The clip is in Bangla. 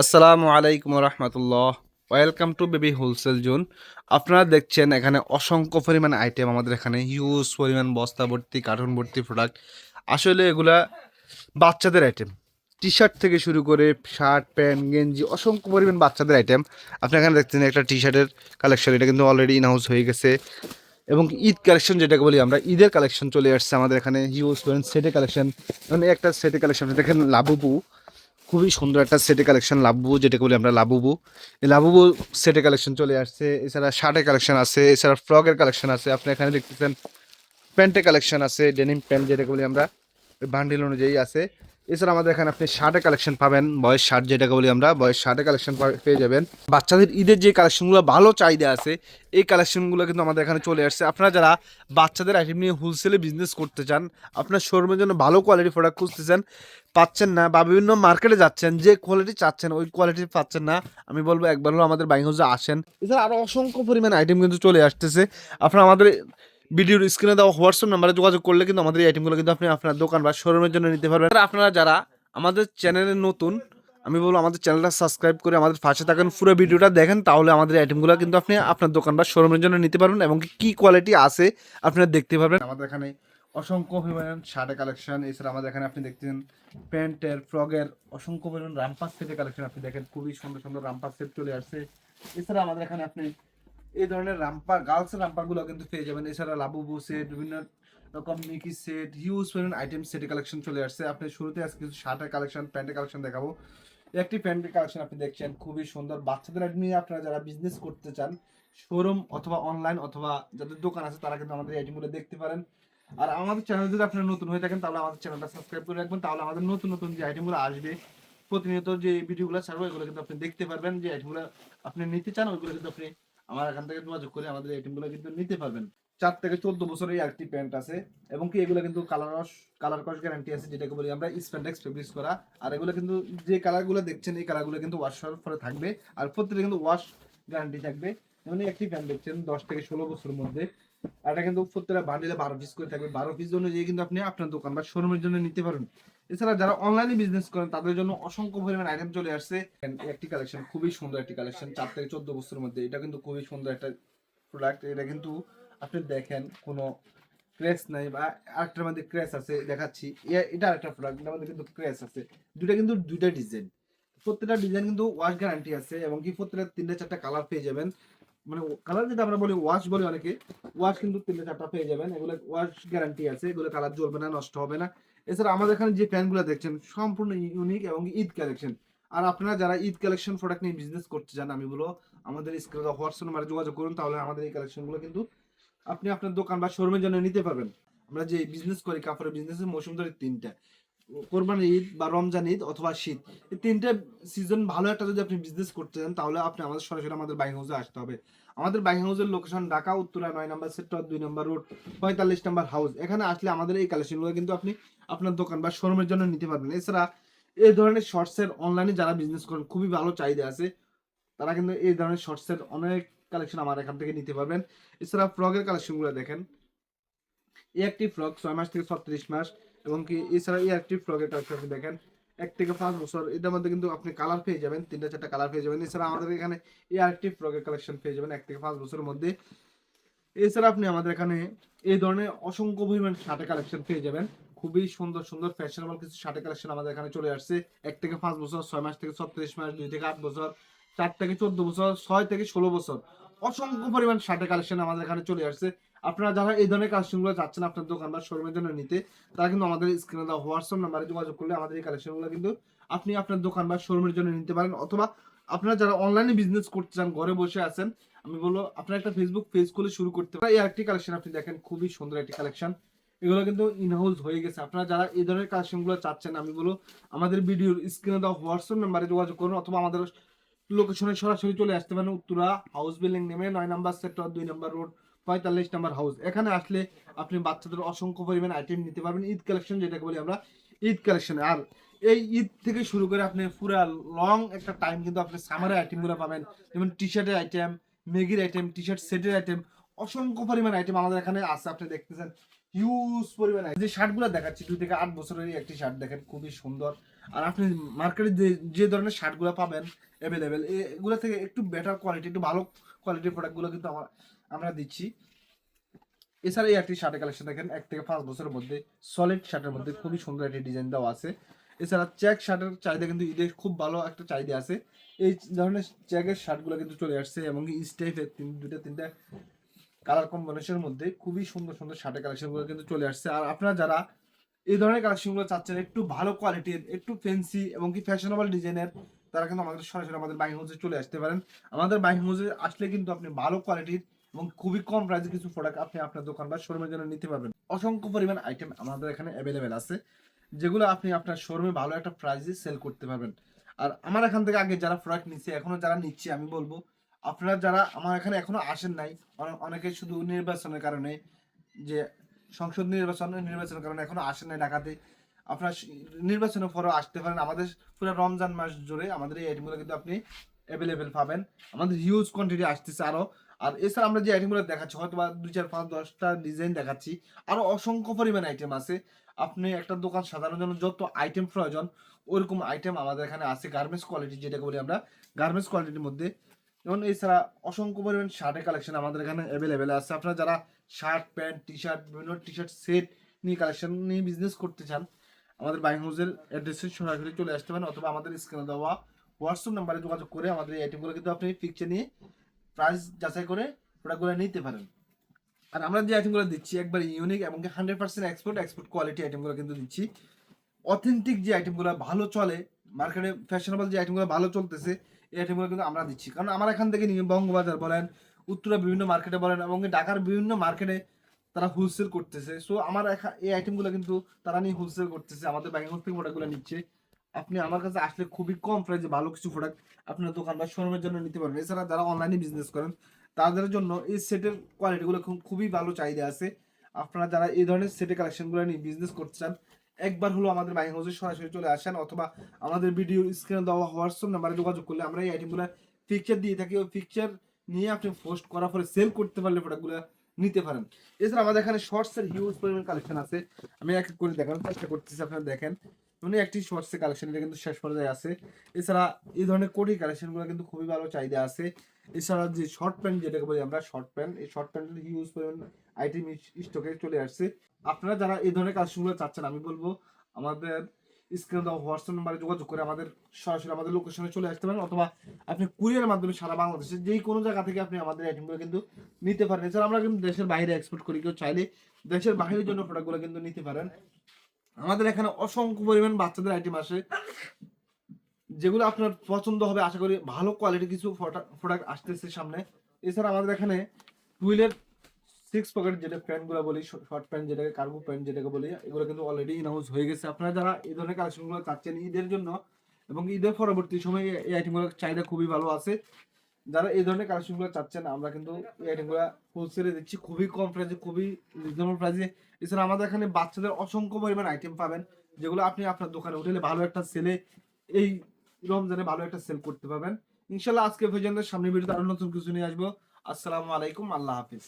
আসসালামু আলাইকুম রহমতুল্লাহ। Welcome to baby wholesale zone আপনারা দেখছেন এখানে অসংখ্য পরিমাণ আইটেম আমাদের এখানে। হিউজ পরিমাণ বস্তা ভর্তি কার্টুন ভর্তি প্রোডাক্ট আসলে এগুলা বাচ্চাদের আইটেম টি শার্ট থেকে শুরু করে শার্ট প্যান্ট গেঞ্জি, অসংখ্য পরিমাণ বাচ্চাদের আইটেম আপনি এখানে দেখছেন একটা টি শার্টের কালেকশন এটা কিন্তু অলরেডি ইনহাউস হয়ে গেছে। এবং ঈদ কালেকশন যেটাকে বলি আমরা, ঈদের কালেকশন চলে আসছে আমাদের এখানে। হিউজ পরিমাণ সেটে কালেকশন মানে একটা সেটে কালেকশন দেখেন লাবুবু খুবই সুন্দর একটা সেটে কালেকশন লাভবু যেটাকে বলি আমরা লাভবু এই লাভবু সেটে কালেকশন চলে আসছে, এছাড়া শার্টের কালেকশন আছে, এছাড়া ফ্রকের কালেকশন আছে। আপনি এখানে দেখতেছেন প্যান্টের কালেকশন আছে ডেনিম প্যান্ট যেটাকে বলি আমরা। বান্ডিল অনুযায়ী আছে। এছাড়া আমাদের এখানে আপনি শার্টের কালেকশন পাবেন, বয়স শার্ট যেটাকে বলি আমরা, বয়স শার্টের কালেকশন পেয়ে যাবেন। বাচ্চাদের ঈদের যে কালেকশনগুলো ভালো চাহিদা আছে, এই কালেকশনগুলো কিন্তু আমাদের এখানে চলে আসছে। আপনারা যারা বাচ্চাদের আইটেম নিয়ে হোলসেলে বিজনেস করতে চান, আপনার শোরুমের জন্য ভালো কোয়ালিটি প্রোডাক্ট খুঁজতেছেন, পাচ্ছেন না বা বিভিন্ন মার্কেটে যাচ্ছেন, যে কোয়ালিটি চাচ্ছেন, ওই কোয়ালিটি পাচ্ছেন না, আমি বলব একবার হলো আমাদের বাইং হাউসে আসেন। এছাড়া আরও অসংখ্য পরিমাণ আইটেম কিন্তু চলে আসতেছে। আপনারা আমাদের ভিডিওর স্ক্রিনে দেওয়া হোয়াটসঅ্যাপ নাম্বারে যোগাযোগ করলে কিন্তু আমাদের এই আইটেমগুলো কিন্তু আপনি আপনার দোকান বা শোরুমের জন্য নিতে পারবেন। আপনারা যারা আমাদের চ্যানেলে নতুন, আমি বলব আমাদের চ্যানেলটা সাবস্ক্রাইব করে আমাদের পাশে থাকেন, পুরো ভিডিওটা দেখেন, তাহলে আমাদের আইটেমগুলো কিন্তু আপনি আপনার দোকান বা শোরুমের জন্য নিতে পারবেন এবং কি কোয়ালিটি আছে আপনারা দেখতে পারবেন। আমাদের এখানে অসংখ্য পরিমাণ শার্টের কালেকশন এছাড়া আমাদের এখানে আপনি দেখতেন প্যান্টের ফ্রগের অসংখ্য পরিমাণ রামপাস সেটের কালেকশন আপনি দেখেন, খুবই সুন্দর সুন্দর রামপাস সেট চলে আসছে। এছাড়া আমাদের এখানে আপনি এই ধরনের রাম্পার গার্লসের রাম্পারগুলো কিন্তু পেয়ে যাবেন। এছাড়া লাবুবু সেট বিভিন্ন রকম মিকি সেট হিউজ পরিমাণ আইটেম সেটের কালেকশন চলে আসছে। আপনি শুরুতে আজকে কিছু শার্টের কালেকশন প্যান্টের কালেকশন দেখাবো। একটি প্যান্টের কালেকশন আপনি দেখছেন, খুবই সুন্দর। বাচ্চাদের নিয়ে আপনারা যারা বিজনেস করতে চান শোরুম অথবা অনলাইন অথবা যাদের দোকান আছে, তারা কিন্তু আমাদের আইটেমগুলো দেখতে পারেন। আর আমাদের চ্যানেল যদি আপনারা নতুন হয়ে থাকেন, তাহলে আমাদের চ্যানেলটা সাবস্ক্রাইব করে রাখবেন। তাহলে আমাদের নতুন নতুন যে আইটেমগুলো আসবে, প্রতিনিয়ত যে ভিডিওগুলো ছাড়বো, এগুলো কিন্তু আপনি দেখতে পারবেন। যে আইটেমগুলো আপনি নিতে চান, ওইগুলো কিন্তু আপনি আমার এখান থেকে যোগাযোগ করে আমাদের এই টিমগুলো কিন্তু নিতে পারবেন। চার থেকে চোদ্দ বছরের এই একটি প্যান্ট আছে, এবং কি এগুলো কিন্তু কালার কালার কস গ্যারান্টি আছে, যেটাকে বলি আমরা স্প্যান্ডেক্স ফেব্রিক্স করা। আর এগুলো কিন্তু যে কালারগুলো দেখছেন, এই কালারগুলো কিন্তু ওয়াশ হওয়ার পরে থাকবে। আর প্রত্যেকটা কিন্তু ওয়াশ গ্যারান্টি থাকবে। যেমন একটি প্যান্ট দেখছেন, দশ থেকে ষোলো বছরের মধ্যে। এটা কিন্তু প্রত্যেকটা বান্ডিলে বারো পিস করে থাকবে। বারো পিস অনুযায়ী কিন্তু আপনি আপনার দোকান বা শোরুমের জন্য নিতে পারবেন। এছাড়া যারা অনলাইনে বিজনেস করেন, তাদের জন্য অসংখ্য পরিমাণ আইটেম চলে আসছে। একটি কালেকশন খুবই সুন্দর একটি কালেকশন চার থেকে চোদ্দ বছরের মধ্যে। এটা কিন্তু খুবই সুন্দর একটা প্রোডাক্ট এটা কিন্তু আপনি দেখেন, কোনো ক্র্যাশ নাই বা আরেকটার মধ্যে ক্র্যাশ আছে, দেখাচ্ছি। এটা আরেকটা প্রোডাক্ট এটার মধ্যে কিন্তু ক্র্যাশ আছে। দুটা কিন্তু দুইটা ডিজাইন প্রত্যেকটা ডিজাইন কিন্তু ওয়াশ গ্যারান্টি আছে এবং কি প্রত্যেকটা তিনটা চারটা কালার পেয়ে যাবেন। মানে কালার যেটা আমরা বলি ওয়াশ বলি অনেকে ওয়াশ কিন্তু তিনটা চারটা পেয়ে যাবেন। এগুলো ওয়াশ গ্যারান্টি আছে, এগুলো কালার জ্বলবে না, নষ্ট হবে না। এছাড়া আমাদের এখানে যে প্যান্টগুলো দেখছেন, সম্পূর্ণ ইউনিক এবং ঈদ কালেকশন আর আপনারা যারা ঈদ কালেকশন প্রোডাক্ট নিয়ে বিজনেস করতে চান, আমি বলো আমাদের স্ক্রিনে হোয়াটসঅ্যাপ নাম্বারে যোগাযোগ করুন, তাহলে আমাদের এই কালেকশনগুলো কিন্তু আপনি আপনার দোকান বা শোরুমের জন্য নিতে পারবেন। আমরা যে বিজনেস করি, কাপড়ের বিজনেসের মৌসুম ধরে তিনটা। কোরবানি ঈদ বা রমজান ঈদ অথবা শীত, এই তিনটে সিজন ভালো একটা যদি আপনি বিজনেস করতে চান, তাহলে আপনি আমাদের সরাসরি আমাদের বাইং হাউসে আসতে হবে। আমাদের বাইং হাউসের লোকেশন ঢাকা, উত্তরা নয় নাম্বার সেক্টর দুই নম্বর রোড পঁয়তাল্লিশ নাম্বার হাউস এখানে আসলে আমাদের এই কালেকশনগুলো কিন্তু আপনি আপনার দোকান বা শোরুমের জন্য নিতে পারবেন। এছাড়া এই ধরনের শর্টসের অনলাইনে যারা বিজনেস করেন, খুবই ভালো চাহিদা আছে। তারা কিন্তু এই ধরনের শর্টসের অনেক কালেকশন আমার এখান থেকে নিতে পারবেন। এছাড়া ফ্রকের কালেকশনগুলো দেখেন। এই একটি ফ্রক ছয় মাস থেকে ছত্রিশ মাস। এবং কি এছাড়া ফ্রকের কালেকশন আপনি দেখেন, এক থেকে পাঁচ বছর, এটার মধ্যে কিন্তু আপনি কালার পেয়ে যাবেন, তিনটা চারটা কালার পেয়ে যাবেন। এছাড়া আমাদের এখানে এই আরেকটি ফ্রকের কালেকশন পেয়ে যাবেন এক থেকে পাঁচ বছরের মধ্যে। এছাড়া আপনি আমাদের এখানে এই ধরনের অসংখ্য পরিমাণ শার্টের কালেকশন পেয়ে যাবেন। খুবই সুন্দর সুন্দর ফ্যাশনেবল কিছু শার্টের কালেকশন আমাদের এখানে চলে আসছে। এক থেকে পাঁচ বছর, ছয় মাস থেকে ছত্রিশ মাস, দুই থেকে আট বছর, চার থেকে চোদ্দ বছর, ছয় থেকে ষোলো বছর, অসংখ্য পরিমাণ শার্টের কালেকশন আমাদের এখানে চলে আসছে। আপনারা যারা এই ধরনের কালেকশনগুলো চাচ্ছেন আপনার দোকান বা শোরুমের জন্য নিতে, তারা কিন্তু আমাদের স্ক্রিনে দেওয়া হোয়াটসঅ্যাপ নাম্বারে যোগাযোগ করলে আমাদের এই কালেকশনগুলো কিন্তু আপনি আপনার দোকান বা শোরুমের জন্য নিতে পারেন। অথবা আপনারা যারা অনলাইনে বিজনেস করতে চান, ঘরে বসে আছেন, আমি বলব আপনার একটা ফেসবুক পেজ খুলে শুরু করতে পারেন। এই একটি কালেকশন আপনি দেখেন, খুবই সুন্দর একটি কালেকশন। এগুলো কিন্তু ইনহাউস হয়ে গেছে। আপনারা যারা এই ধরনের কালেকশনগুলো চাচ্ছেন, আমি বলব আমাদের ভিডিওর স্ক্রিনে দেওয়া হোয়াটসঅ্যাপ নাম্বারে যোগাযোগ করুন, অথবা আমাদের লোকেশনে সরাসরি চলে আসতে পারেন, উত্তরা হাউস বিল্ডিং নেমে, নয় নাম্বার সেক্টর দুই নাম্বার রোড পঁয়তাল্লিশ নাম্বার হাউস এখানে আসলে আপনি বাচ্চাদের অসংখ্য পরিমাণ আইটেম নিতে পারবেন। ঈদ কালেকশন যেটাকে বলি আমরা, ঈদ কালেকশন আর এই ঈদ থেকে শুরু করে আপনি পুরা লং একটা টাইম কিন্তু আপনি সামারের আইটেমগুলো পাবেন। যেমন টি শার্টের আইটেম মেগির আইটেম টি শার্ট সেটের আইটেম অসংখ্য পরিমাণ আইটেম আমাদের এখানে আছে। আপনি দেখতেছেন হিউজ পরিমাণ। যে শার্টগুলো দেখাচ্ছি, দুই থেকে আট বছরের একটি শার্ট দেখেন, খুবই সুন্দর। আর আপনি মার্কেটে যে যে ধরনের শার্টগুলো পাবেন অ্যাভেলেবেল এগুলো থেকে একটু বেটার কোয়ালিটি একটু ভালো কোয়ালিটির প্রোডাক্টগুলো কিন্তু আমার আমরা দিচ্ছি। এছাড়া এই একটি শার্টের কালেকশন দেখেন, এক থেকে পাঁচ বছরের মধ্যে সলিড শার্টের মধ্যে খুবই সুন্দর একটি ডিজাইন দেওয়া আছে। এছাড়া চেক শার্টের চাহিদা কিন্তু ঈদে খুব ভালো একটা চাহিদা আছে। এই ধরনের চেকের শার্টগুলো কিন্তু চলে আসছে এবং স্টেপের তিন দুটা তিনটা কালার কম্বিনেশনের মধ্যে খুবই সুন্দর সুন্দর শার্টের কালেকশনগুলো কিন্তু চলে আসছে। আর আপনারা যারা এই ধরনের কালেকশনগুলো চাচ্ছেন, একটু ভালো কোয়ালিটির একটু ফ্যান্সি এবং কি ফ্যাশনেবল ডিজাইনের তারা কিন্তু আমাদের সরাসরি আমাদের বাইং হাউসে চলে আসতে পারেন। আমাদের বাইং হাউসে আসলে কিন্তু আপনি ভালো কোয়ালিটির এবং খুবই কম প্রাইসে কিছু প্রোডাক্ট আপনি আপনার দোকান বা শোরুমের জন্য নিতে পারবেন। অসংখ্য পরিমাণ আইটেম আমাদের এখানে অ্যাভেলেবেল আছে, যেগুলো আপনি আপনার শোরুমে ভালো একটা প্রাইসে সেল করতে পারবেন। আর আমার এখান থেকে আগে যারা প্রোডাক্ট নিচ্ছে এখনও যারা নিচ্ছে, আমি বলব, আপনারা যারা আমার এখানে এখনও আসেন নাই, অনে- অনেকে শুধু নির্বাচনের কারণে, যে সংসদ নির্বাচন নির্বাচনের কারণে এখনও আসেন নাই ঢাকাতে। আপনার নির্বাচনের পরেও আসতে পারেন। আমাদের পুরো রমজান মাস জুড়ে আমাদের এই আইটেমগুলো কিন্তু আপনি অ্যাভেলেবেল পাবেন। আমাদের হিউজ কোয়ান্টিটি আসতেছে আরও আর এছাড়া আমরা যে আইটেমগুলো দেখাচ্ছি হয়তো বা দুই চার পাঁচ দশটা ডিজাইন দেখাচ্ছি আরও অসংখ্য পরিমাণ আইটেম আছে। আপনি একটা দোকান সাধারণ জন্য যত আইটেম প্রয়োজন, ওরকম আইটেম আমাদের এখানে আছে গার্মেন্টস কোয়ালিটি যেটাকে বলি আমরা গার্মেন্টস কোয়ালিটির মধ্যে। যেমন এছাড়া অসংখ্য পরিমাণ শার্টের কালেকশন আমাদের এখানে অ্যাভেলেবেল আছে। আপনারা যারা শার্ট প্যান্ট টি শার্ট বিভিন্ন টি শার্ট সেট নিয়ে কালেকশন নিয়ে বিজনেস করতে চান, আমাদের বাইং হাউসের অ্যাড্রেসে সরাসরি চলে আসতে পারেন, অথবা আমাদের স্ক্রিনে দেওয়া হোয়াটসঅ্যাপ নাম্বারে যোগাযোগ করে আমাদের এই আইটেমগুলো কিন্তু আপনি পিকচার নিয়ে প্রাইস যাচাই করে প্রোডাক্টগুলো নিতে পারেন। আর আমরা যে আইটেমগুলো দিচ্ছি, একবার ইউনিক এবং hundred percent export export quality আইটেমগুলো কিন্তু দিচ্ছি। অথেন্টিক যে আইটেমগুলো ভালো চলে মার্কেটে ফ্যাশনেবল যে আইটেমগুলো ভালো চলতেছে, এই আইটেমগুলো কিন্তু আমরা দিচ্ছি। কারণ আমার এখান থেকে নিয়ে বঙ্গবাজার বলেন, উত্তরা বিভিন্ন মার্কেটে বলেন এবং ঢাকার বিভিন্ন মার্কেটে তারা হোলসেল করতেছে। সো আমার এই আইটেমগুলো কিন্তু তারা নিয়ে হোলসেল করতেছে, আমাদের ব্যাঙ্গালোর থেকে প্রোডাক্টগুলো নিচ্ছে। আপনি আমার কাছে আসলে খুবই কম প্রাইসে ভালো কিছু প্রোডাক্ট আপনার দোকান বা শোরুমের জন্য নিতে পারবেন। এছাড়া যারা অনলাইনে বিজনেস করেন, তাদের জন্য এই সেটের কোয়ালিটিগুলো খুব- খুবই ভালো চাহিদা আছে। আপনারা যারা এই ধরনের সেটের কালেকশনগুলো নিয়ে বিজনেস করতে চান, একবার হলো আমাদের বাইং হাউসে সরাসরি চলে আসেন অথবা আমাদের ভিডিও স্ক্রিনে দেওয়া হোয়াটসঅ্যাপ নাম্বারে যোগাযোগ করলে আমরা এই আইটেমগুলো পিকচার দিয়ে থাকি। ওই পিকচার নিয়ে আপনি পোস্ট করার পরে সেল করতে পারলে প্রোডাক্টগুলো নিতে পারেন। এছাড়া আমাদের এখানে শর্টসের হিউজ পরিমাণ কালেকশন আছে। আমি এক এক করে দেখানোর চেষ্টা করতেছি, আপনারা দেখেন। মানে একটি শর্টসের কালেকশন এটা কিন্তু শেষ পর্যায়ে আছে। এছাড়া এই ধরনের কোটি কালেকশনগুলো কিন্তু খুবই ভালো চাহিদা আছে। এছাড়া যে শর্ট প্যান্ট যেটাকে বলি আমরা শর্ট প্যান্ট এই শর্ট প্যান্টের হিউজ পরিমাণ আইটেম স্টকে চলে আসছে। আপনারা যারা এই ধরনের কালেকশনগুলো চাচ্ছেন, আমি বলব আমাদের স্ক্রিনে দেওয়া হোয়াটসঅ্যাপ নাম্বারে যোগাযোগ করে আমাদের, সরাসরি আমাদের লোকেশনে চলে আসতে পারেন অথবা আপনি কুরিয়ার মাধ্যমে সারা বাংলাদেশে যেই কোনো জায়গা থেকে আপনি আমাদের আইটেমগুলো কিন্তু নিতে পারেন। এছাড়া আমরা কিন্তু দেশের বাইরে এক্সপোর্ট করি, কেউ চাইলে দেশের বাইরের জন্য প্রোডাক্টগুলো কিন্তু নিতে পারেন। আমাদের এখানে অসংখ্য পরিমাণ বাচ্চাদের আইটেম আসে। যেগুলো আপনার পছন্দ হবে, আশা করি ভালো কোয়ালিটি কিছু প্রোডাক্ট আসতেছে সামনে। এছাড়া আমাদের এখানে টুইলের সিক্স পকেট যেটা প্যান্টগুলো বলি শর্ট প্যান্ট যেটাকে কার্গো প্যান্ট যেটাকে বলি, এগুলো কিন্তু অলরেডি ইনহাউস হয়ে গেছে। আপনারা যারা এই ধরনের কালেকশনগুলো চাচ্ছেন ঈদের জন্য এবং ঈদের পরবর্তী সময়ে এই আইটেমগুলোর চাহিদা খুবই ভালো আছে যারা এই ধরনের কালেকশনগুলো চাচ্ছেন আমরা কিন্তু এই হোলসেলে দিচ্ছি। খুবই কম প্রাইসে খুবই রিজনেবল প্রাইসে এছাড়া আমাদের এখানে বাচ্চাদের অসংখ্য পরিমাণ আইটেম পাবেন, যেগুলো আপনি আপনার দোকানে উঠেলে ভালো একটা সেলে এই রমজানে ভালো একটা সেল করতে পাবেন ইনশাল্লাহ আজকে পর্যন্ত সামনে ভিডিওতে আরও নতুন কিছু নিয়ে আসব। আসসালামু আলাইকুম, আল্লাহ হাফিজ।